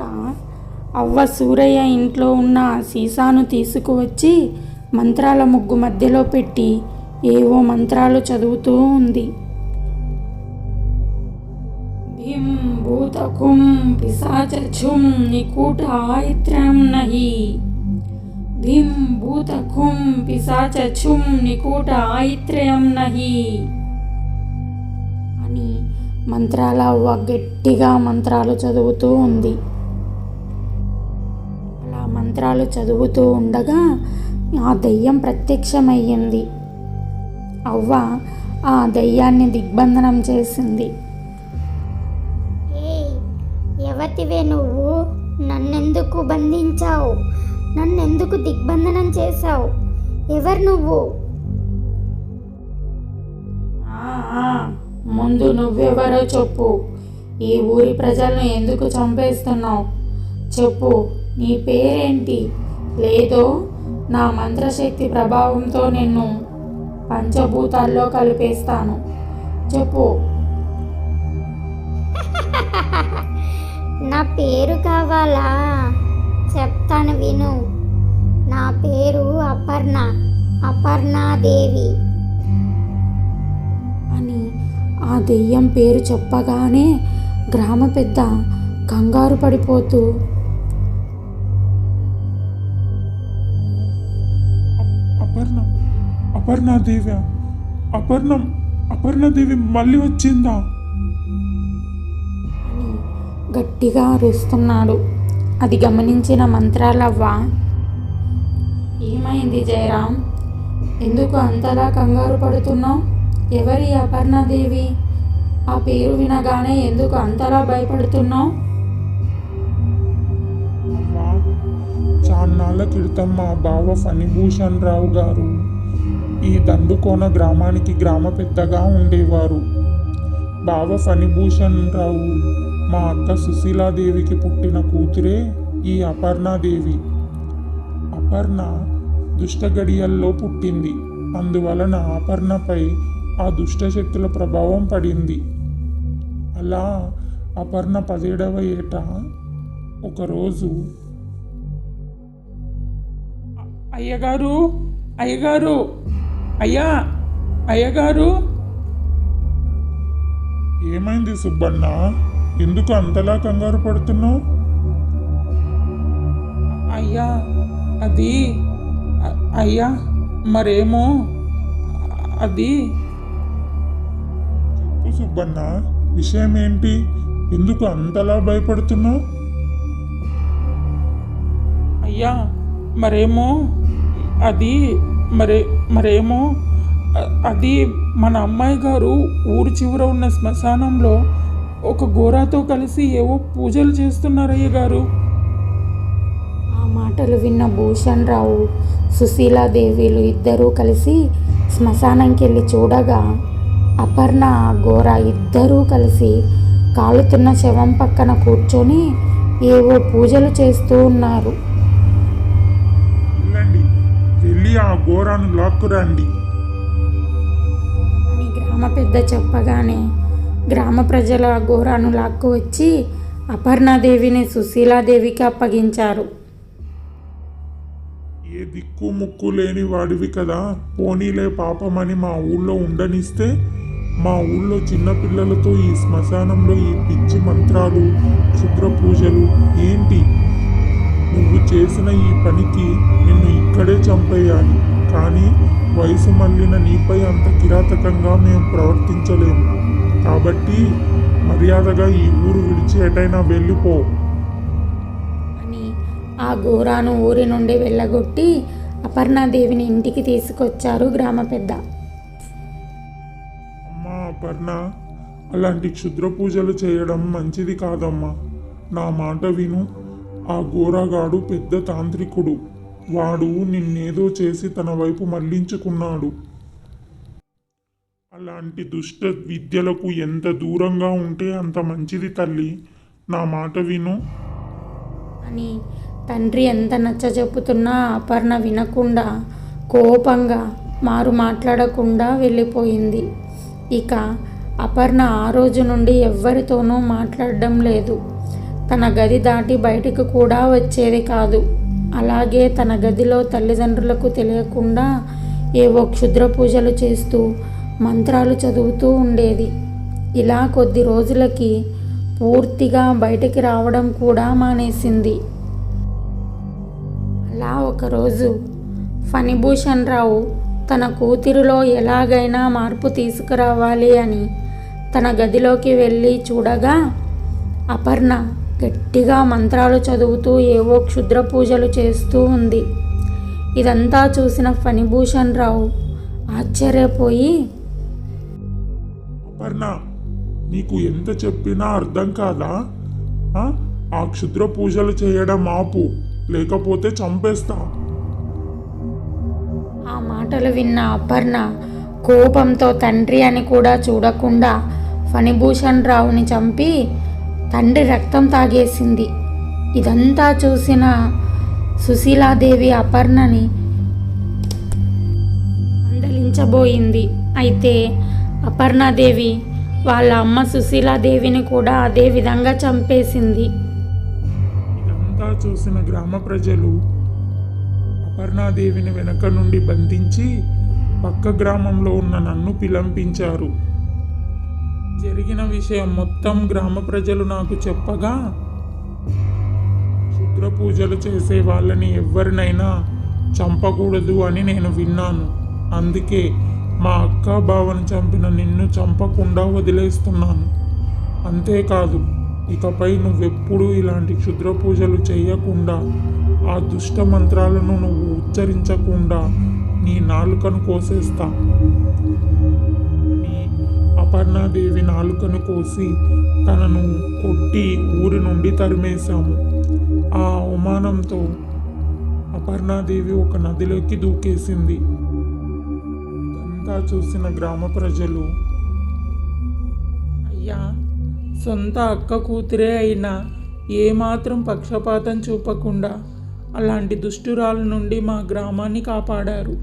అయ్యాక అవ్వ సూరయ్య ఇంట్లో ఉన్న సీసాను తీసుకువచ్చి మంత్రాల ముగ్గు మధ్యలో పెట్టి ఏవో మంత్రాలు చదువుతూ ఉంది. భీం భూతకుం పిశాచుం నికూట ఆయిత్రం నహి. భీం భూతకుం పిశాచుం నికూట ఆయిత్రయం నహి. అని మంత్రాల అవ్వ గట్టిగా మంత్రాలు చదువుతూ ఉంది. మంత్రాలు చదువుతూ ఉండగా ఆ దెయ్యం ప్రత్యక్షమయ్యింది. అవ్వ ఆ దెయ్యాన్ని దిగ్బంధనం చేసింది. ఎవతివే నువ్వు? నన్నెందుకు బంధించావు? నన్నెందుకు దిగ్బంధనం చేశావు? ఎవరు నువ్వు? "ఆ, ఆ, ముందు నువ్వెవరో చెప్పు. ఈ ఊరి ప్రజలను ఎందుకు చంపేస్తున్నావు? చెప్పు. నీ పేరేంటి? లేదో నా మంత్రశక్తి ప్రభావంతో నిన్ను పంచభూతాల్లో కలిపేస్తాను. చెప్పు. నా పేరు కావాలా? చెప్తాను విను. నా పేరు అపర్ణ. అపర్ణాదేవి. అని ఆ దెయ్యం పేరు చెప్పగానే గ్రామ పెద్ద కంగారు పడిపోతూ అపర్ణాదేవి అపర్ణ అపర్ణదేవి మళ్ళీ వచ్చిందా? అని గట్టిగా అరుస్తున్నాడు. అది గమనించిన మంత్రాలవ్వ ఏమైంది జయరాం? ఎందుకు అంతలా కంగారు పడుతున్నావు? ఎవరి అపర్ణాదేవి ఆ పేరు వినగానే ఎందుకు అంతలా భయపడుతున్నావు? చాన్నాళ్ళ క్రితం మా బావ ఫణిభూషణ్ రావు గారు ఈ దండుకోన గ్రామానికి గ్రామ పెద్దగా ఉండేవారు. బావ ఫణిభూషణ్ రావు మా అక్క సుశీలాదేవికి పుట్టిన కూతురే ఈ అపర్ణాదేవి. అపర్ణ దుష్టగడియల్లో పుట్టింది. అందువలన అపర్ణపై ఆ దుష్టశక్తుల ప్రభావం పడింది. అలా అపర్ణ పదిహేడవ ఏట ఒకరోజు అయ్యగారు అయ్యగారు! అయ్యా అయ్యగారు. ఏమైంది సుబ్బన్న? ఎందుకు అంతలా కంగారు పడుతున్నావు? అయ్యా అది అయ్యా మరేమో అది. చెప్పు సుబ్బన్న విషయం ఏంటి ఎందుకు అంతలా భయపడుతున్నావు? అయ్యా మరేమో అది. మరే మరేమో అది మన అమ్మాయి గారు ఊరు చివర ఉన్న శ్మశానంలో ఒక గోరాతో కలిసి ఏవో పూజలు చేస్తున్నారయ్య గారు. ఆ మాటలు విన్న భూషణ్ రావు సుశీలాదేవిలు ఇద్దరూ కలిసి శ్మశానంకి వెళ్ళి చూడగా అపర్ణ గోర ఇద్దరూ కలిసి కాలుతున్న శవం పక్కన కూర్చొని ఏవో పూజలు చేస్తూ ఉన్నారు. వెళ్ళి ఆ ఘోరాన్ని లాక్కురండి. అని గ్రామ పెద్ద చెప్పగానే గ్రామ ప్రజల ఆ ఘోరాను లాక్కు వచ్చి అపర్ణాదేవిని సుశీలాదేవికి అప్పగించారు. ఏ దిక్కు ముక్కు లేని వాడివి కదా పోనీలే పాపమని మా ఊళ్ళో ఉండనిస్తే మా ఊళ్ళో చిన్నపిల్లలతో ఈ శ్మశానంలో ఈ పిచ్చి మంత్రాలు క్షుద్ర పూజలు ఏంటి? నువ్వు చేసిన ఈ పనికి నిన్ను ఇక్కడే చంపేయాలి. కానీ వయసు మళ్ళిన నీపై అంత కిరాతకంగా మేము ప్రవర్తించలేము. కాబట్టి మర్యాదగా ఈ ఊరు విడిచి ఎటైనా వెళ్ళిపో. అని ఆ ఘోరాను ఊరి నుండి వెళ్ళగొట్టి అపర్ణాదేవిని ఇంటికి తీసుకొచ్చారు గ్రామ పెద్ద. అమ్మా అపర్ణ అలాంటి క్షుద్ర పూజలు చేయడం మంచిది కాదమ్మా. నా మాట విను. ఆ గోరాగాడు పెద్ద తాంత్రికుడు. వాడు నిన్నేదో చేసి తన వైపు మళ్ళించుకున్నాడు. అలాంటి దుష్ట విద్యలకు ఎంత దూరంగా ఉంటే అంత మంచిది తల్లి. నా మాట విను. అని తండ్రి ఎంత నచ్చ చెప్పుతున్నా అపర్ణ వినకుండా కోపంగా మారు మాట్లాడకుండా వెళ్ళిపోయింది. ఇక అపర్ణ ఆ రోజు నుండి ఎవ్వరితోనూ మాట్లాడడం లేదు. తన గది దాటి బయటకు కూడా వచ్చేది కాదు. అలాగే తన గదిలో తల్లిదండ్రులకు తెలియకుండా ఏవో క్షుద్ర పూజలు చేస్తూ మంత్రాలు చదువుతూ ఉండేది. ఇలా కొద్ది రోజులకి పూర్తిగా బయటికి రావడం కూడా మానేసింది. అలా ఒకరోజు ఫణిభూషణ్ రావు తన కూతురిలో ఎలాగైనా మార్పు తీసుకురావాలి అని తన గదిలోకి వెళ్ళి చూడగా అపర్ణ గట్టిగా మంత్రాలు చదువుతూ ఏవో క్షుద్ర పూజలు చేస్తూ ఉంది. ఇదంతా చూసిన ఫణిభూషణ్ రావు ఆశ్చర్యపోయి అపర్ణ నీకు ఎంత చెప్పినా అర్థం కాదా? ఆ? ఆ క్షుద్ర పూజలు చేయడం ఆపు లేకపోతే చంపేస్తా. ఆ మాటలు విన్న అపర్ణ కోపంతో తండ్రి అని కూడా చూడకుండా ఫణిభూషణ్ రావుని చంపి తండ్రి రక్తం తాగేసింది. ఇదంతా చూసిన సుశీలాదేవి అపర్ణని మందలించబోయింది. అయితే అపర్ణాదేవి వాళ్ళ అమ్మ సుశీలాదేవిని కూడా అదే విధంగా చంపేసింది. ఇదంతా చూసిన గ్రామ ప్రజలు అపర్ణాదేవిని వెనక నుండి బంధించి పక్క గ్రామంలో ఉన్న నన్ను పిలంపించారు. జరిగిన విషయం మొత్తం గ్రామ ప్రజలు నాకు చెప్పగా క్షుద్ర పూజలు చేసే వాళ్ళని ఎవరినైనా చంపకూడదు అని నేను విన్నాను. అందుకే మా అక్క బావని చంపిన నిన్ను చంపకుండా వదిలేస్తున్నాను. అంతేకాదు ఇకపై నువ్వెప్పుడూ ఇలాంటి క్షుద్ర పూజలు చేయకుండా ఆ దుష్ట మంత్రాలను నువ్వు ఉచ్చరించకుండా నీ నాలుకను కోసేస్తా. అపర్ణాదేవి నాలుకను కోసి తనను కొట్టి ఊరి నుండి తరిమేశాము. ఆ అవమానంతో అపర్ణాదేవి ఒక నదిలోకి దూకేసింది. ఇదంతా చూసిన గ్రామ ప్రజలు అయ్యా సొంత అక్క కూతురే అయినా ఏమాత్రం పక్షపాతం చూపకుండా అలాంటి దుష్టురాల నుండి మా గ్రామాన్ని కాపాడారు.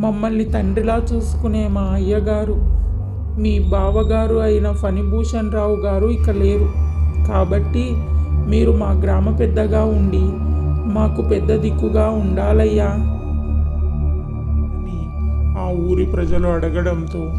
మమ్మల్ని తండ్రిలా చూసుకునే మా అయ్యగారు మీ బావగారు అయిన ఫణిభూషణ్ రావు గారు ఇక లేరు. కాబట్టి మీరు మా గ్రామ పెద్దగా ఉండి మాకు పెద్ద దిక్కుగా ఉండాలయ్యా. అని ఆ ఊరి ప్రజలు అడగడంతో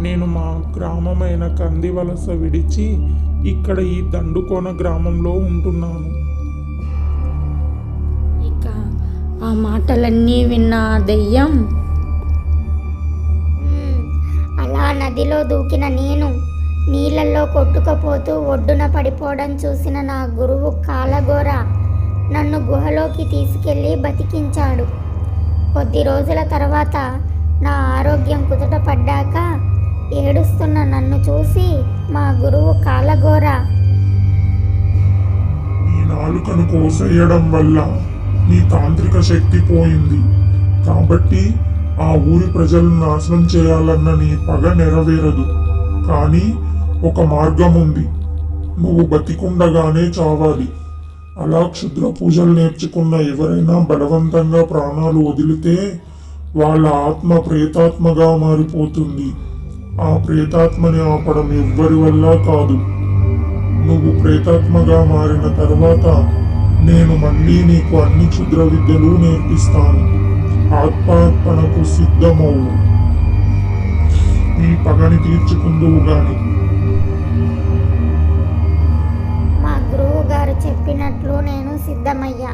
నేను మా గ్రామమైన కందివలస విడిచి ఇక్కడ ఈ దండుకోన గ్రామంలో ఉంటున్నాను. ఇక ఆ మాటలన్నీ విన్న దెయ్యం నదిలో దూకిన నేను నీళ్ళల్లో కొట్టుకుపోతూ ఒడ్డున పడిపోవడం చూసిన నా గురువు కాలగోర నన్ను గుహలోకి తీసుకెళ్ళి బతికించాడు. కొద్ది రోజుల తర్వాత నా ఆరోగ్యం కుదుట పడ్డాక ఏడుస్తున్న నన్ను చూసి మా గురువు కాలగోర నీ నాలుకను కోసేయడం వల్ల నీ తాంత్రిక శక్తి పోయింది. కాబట్టి ఆ ఊరి ప్రజలను నాశనం చేయాలన్న నీ పగ నెరవేరదు. కానీ ఒక మార్గం ఉంది నువ్వు బతికుండగానే చావాలి. అలా క్షుద్ర పూజలు నేర్చుకున్న ఎవరైనా బలవంతంగా ప్రాణాలు వదిలితే వాళ్ళ ఆత్మ ప్రేతాత్మగా మారిపోతుంది. ఆ ప్రేతాత్మని ఆపడం ఎవ్వరి వల్ల కాదు. నువ్వు ప్రేతాత్మగా మారిన తర్వాత నేను మళ్ళీ నీకు అన్ని క్షుద్ర విద్యలు నేర్పిస్తాను. ఆత్మార్పణకు సిద్ధమవు. ఈ పగని తీర్చుకుందువు గాని మా గురువు గారు చెప్పినట్లు నేను సిద్ధమయ్యా.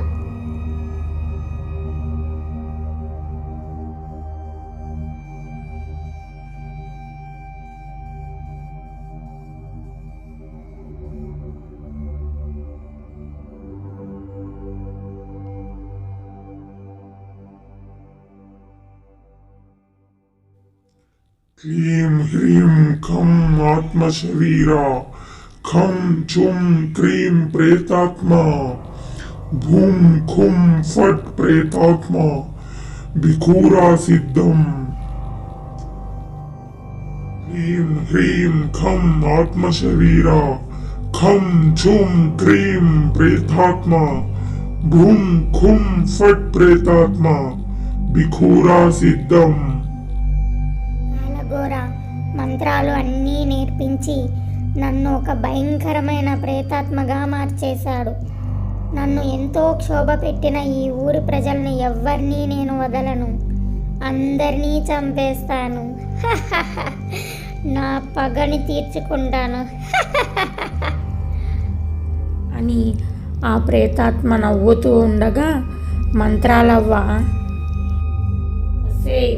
क्लीं ह्रीं खं आत्मशरीरा, खं चुं क्रीं प्रेतात्मा, भूं खुं फट प्रेतात्मा भिखूरा सिद्धम्। क्लीं ह्रीं खं आत्मशरीरा, खं चुं क्रीं प्रेतात्मा, भूं खुं फट प्रेतात्मा भिखूरा सिद्धम। మంత్రాలు అన్నీ నేర్పించి నన్ను ఒక భయంకరమైన ప్రేతాత్మగా మార్చేశాడు. నన్ను ఎంతో క్షోభ పెట్టిన ఈ ఊరి ప్రజల్ని ఎవ్వరినీ నేను వదలను. అందరినీ చంపేస్తాను. నా పగని తీర్చుకుంటాను. అని ఆ ప్రేతాత్మ నవ్వుతూ ఉండగా మంత్రాలవ్వ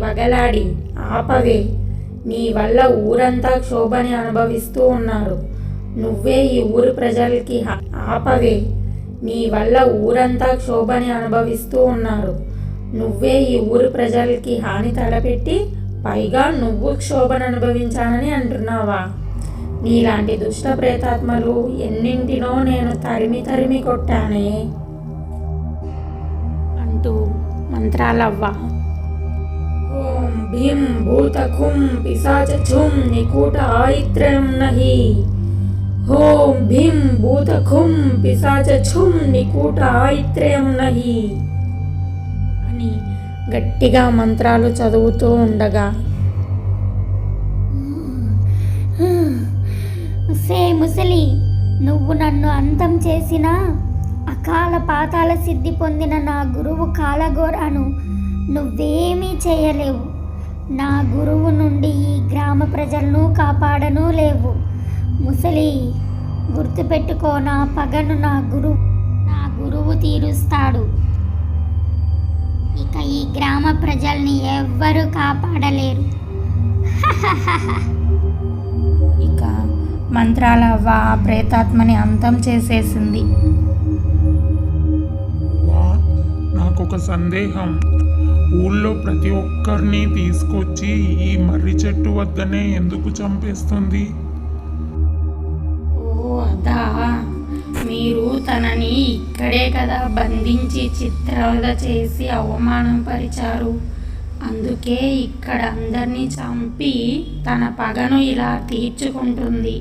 వగలాడి ఆపవే. నీ వల్ల ఊరంతా క్షోభని అనుభవిస్తూ ఉన్నారు. నువ్వే ఈ ఊరు ప్రజలకి హ- ఆపవే. నీ వల్ల ఊరంతా క్షోభని అనుభవిస్తూ ఉన్నారు. నువ్వే ఈ ఊరు ప్రజలకి హాని తలపెట్టి పైగా నువ్వు క్షోభను అనుభవించానని అంటున్నావా? నీలాంటి దుష్ట ప్రేతాత్మలు ఎన్నింటినో నేను తరిమి తరిమి కొట్టానే. అంటూ మంత్రాలవ్వ. ఓం భీం భూతఖుం పిశాచఛుం నికూట ఆయిత్రం నహి. ఓం భీం భూతఖుం పిశాచుం నికూట ఆయిత్రయం నహి. అని గట్టిగా మంత్రాలు చదువుతూ ఉండగా. సే ముసలి నువ్వు నన్ను అంతం చేసిన అకాల పాతాల సిద్ధి పొందిన నా గురువు కాలగోరాను నువ్వేమీ చేయలేవు. నా గురువు నుండి ఈ గ్రామ ప్రజలను కాపాడను లేవు. ముసలి గుర్తుపెట్టుకో నా పగను నా గురు నా గురువు తీరుస్తాడు. ఇక ఈ గ్రామ ప్రజల్ని ఎవ్వరూ కాపాడలేరు. ఇక మంత్రాలవ్వ ఆ ప్రేతాత్మని అంతం చేసేసింది. నాకొక సందేహం. ఊళ్ళో ప్రతి ఒక్కరిని తీసుకొచ్చి ఈ మర్రి చెట్టు వద్దనే ఎందుకు చంపేస్తుంది? ఓ అదా మీరు తనని ఇక్కడే కదా బంధించి చిత్రవద చేసి అవమానం పరిచారు అందుకే ఇక్కడ అందరినీ చంపి తన పగను ఇలా తీర్చుకుంటుంది.